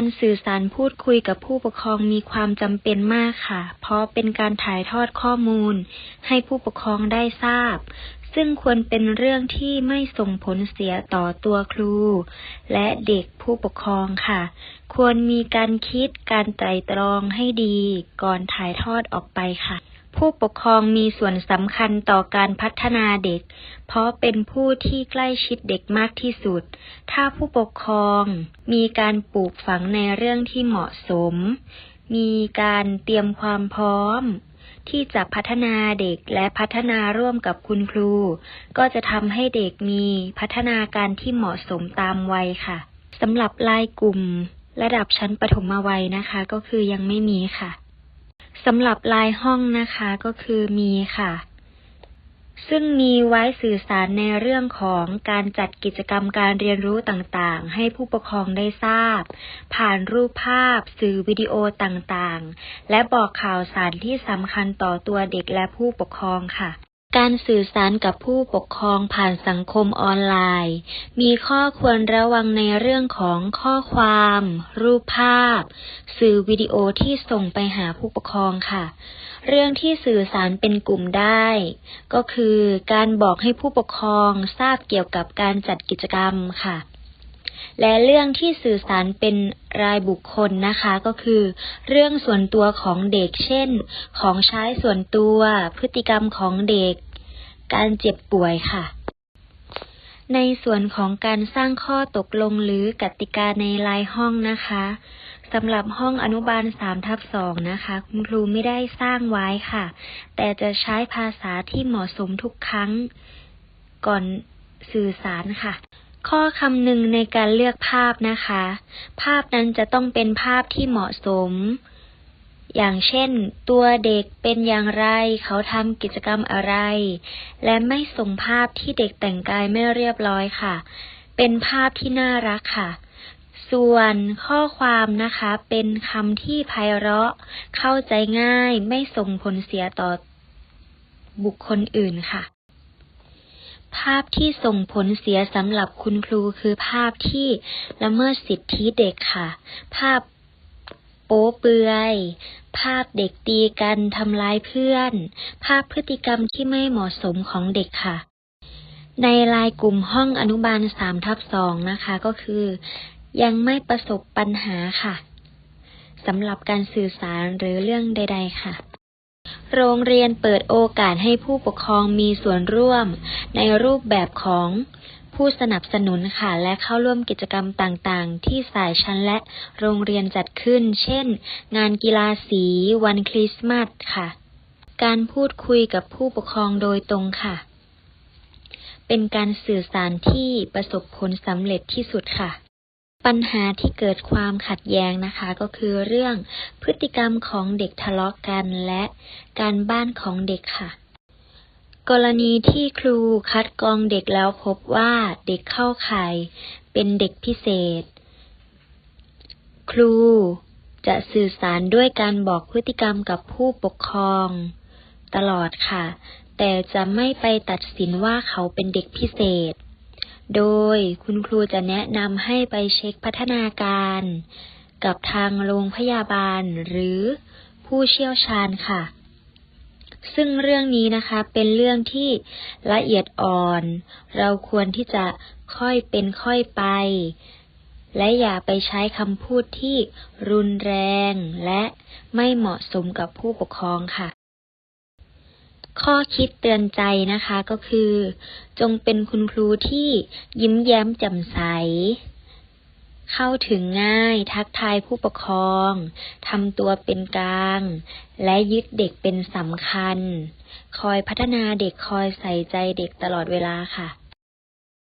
การสื่อสารพูดคุยกับผู้ปกครองมีความจำเป็นมากค่ะ เพราะเป็นการถ่ายทอดข้อมูล ให้ผู้ปกครองได้ทราบ ซึ่งควรเป็นเรื่องที่ไม่ส่งผลเสียต่อตัวครู และเด็กผู้ปกครองค่ะ ควรมีการคิดการไตร่ตรองให้ดีก่อนถ่ายทอดออกไปค่ะ ผู้ปกครองมีส่วนสำคัญต่อการพัฒนาเด็ก เพราะเป็นผู้ที่ใกล้ชิดเด็กมากที่สุด ถ้าผู้ปกครองมีการปลูกฝังในเรื่องที่เหมาะสม มีการเตรียมความพร้อม ที่จะพัฒนาเด็กและพัฒนาร่วมกับคุณครู ก็จะทำให้เด็กมีพัฒนาการที่เหมาะสมตามวัยค่ะสำหรับรายกลุ่ม ระดับชั้นประถมวัยนะคะ ก็คือยังไม่มีค่ะ สำหรับลายห้องนะคะก็คือมีค่ะ ซึ่งมีไว้สื่อสารในเรื่องของการจัดกิจกรรมการเรียนรู้ต่างๆ ให้ผู้ปกครองได้ทราบ ผ่านรูปภาพ สื่อวิดีโอต่างๆ และบอกข่าวสารที่สำคัญต่อตัวเด็กและผู้ปกครองค่ะ การสื่อสารกับผู้ปกครองผ่านสังคมออนไลน์ มีข้อควรระวังในเรื่องของข้อความ รูปภาพ สื่อวิดีโอที่ส่งไปหาผู้ปกครองค่ะ เรื่องที่สื่อสารเป็นกลุ่มได้ ก็คือการบอกให้ผู้ปกครองทราบเกี่ยวกับการจัดกิจกรรมค่ะ และเรื่องที่สื่อสารเป็นรายบุคคลนะคะ ก็คือ เรื่องส่วนตัวของเด็ก เช่น ของใช้ส่วนตัว พฤติกรรมของเด็ก การเจ็บป่วยค่ะ ในส่วนของการสร้างข้อตกลงหรือกติกาในรายห้องนะคะสำหรับห้องอนุบาล3ทับ2นะคะ คุณครูไม่ได้สร้างไว้ค่ะ แต่จะใช้ภาษาที่เหมาะสมทุกครั้งก่อนสื่อสารค่ะ ข้อคำหนึ่งในการเลือกภาพนะคะ ภาพนั้นจะต้องเป็นภาพที่เหมาะสม อย่างเช่น ตัวเด็กเป็นอย่างไร เขาทำกิจกรรมอะไร และไม่ส่งภาพที่เด็กแต่งกายไม่เรียบร้อยค่ะ เป็นภาพที่น่ารักค่ะ ส่วนข้อความนะคะ เป็นคำที่ไพเราะ เข้าใจง่าย ไม่ส่งผลเสียต่อบุคคลอื่นค่ะ ภาพที่ส่งผลเสียสำหรับคุณครูคือภาพที่ละเมิดสิทธิเด็กค่ะ ภาพโป๊เปลือย ภาพเด็กตีกันทำร้ายเพื่อน ภาพพฤติกรรมที่ไม่เหมาะสมของเด็กค่ะ ในรายกลุ่มห้องอนุบาล3ทับ2นะคะก็คือ ยังไม่ประสบปัญหาค่ะสำหรับการสื่อสารหรือเรื่องใด ๆ ค่ะ โรงเรียนเปิดโอกาสให้ผู้ปกครองมีส่วนร่วม ในรูปแบบของผู้สนับสนุนค่ะ และเข้าร่วมกิจกรรมต่างๆ ที่สายชั้นและโรงเรียนจัดขึ้น เช่น งานกีฬาสี วันคริสต์มาสค่ะ การพูดคุยกับผู้ปกครองโดยตรงค่ะ เป็นการสื่อสารที่ประสบผลสำเร็จที่สุดค่ะ ปัญหาที่เกิดความขัดแย้งนะคะก็คือเรื่องพฤติกรรมของเด็กทะเลาะกันและการบ้านของเด็กค่ะ กรณีที่ครูคัดกรองเด็กแล้วพบว่าเด็กเข้าข่ายเป็นเด็กพิเศษ ครูจะสื่อสารด้วยการบอกพฤติกรรมกับผู้ปกครอง ตลอดค่ะ แต่จะไม่ไปตัดสินว่าเขาเป็นเด็กพิเศษ โดยคุณครูจะแนะนำให้ไปเช็คพัฒนาการ กับทางโรงพยาบาลหรือผู้เชี่ยวชาญค่ะ ซึ่งเรื่องนี้นะคะเป็นเรื่องที่ละเอียดอ่อน เราควรที่จะค่อยเป็นค่อยไป และอย่าไปใช้คำพูดที่รุนแรงและไม่เหมาะสมกับผู้ปกครองค่ะ ข้อคิดเตือนใจนะคะก็คือ จงเป็นคุณครูที่ยิ้มแย้มแจ่มใส เข้าถึงง่ายทักทายผู้ปกครองทำตัวเป็นกลาง และยึดเด็กเป็นสำคัญ คอยพัฒนาเด็กคอยใส่ใจเด็กตลอดเวลาค่ะ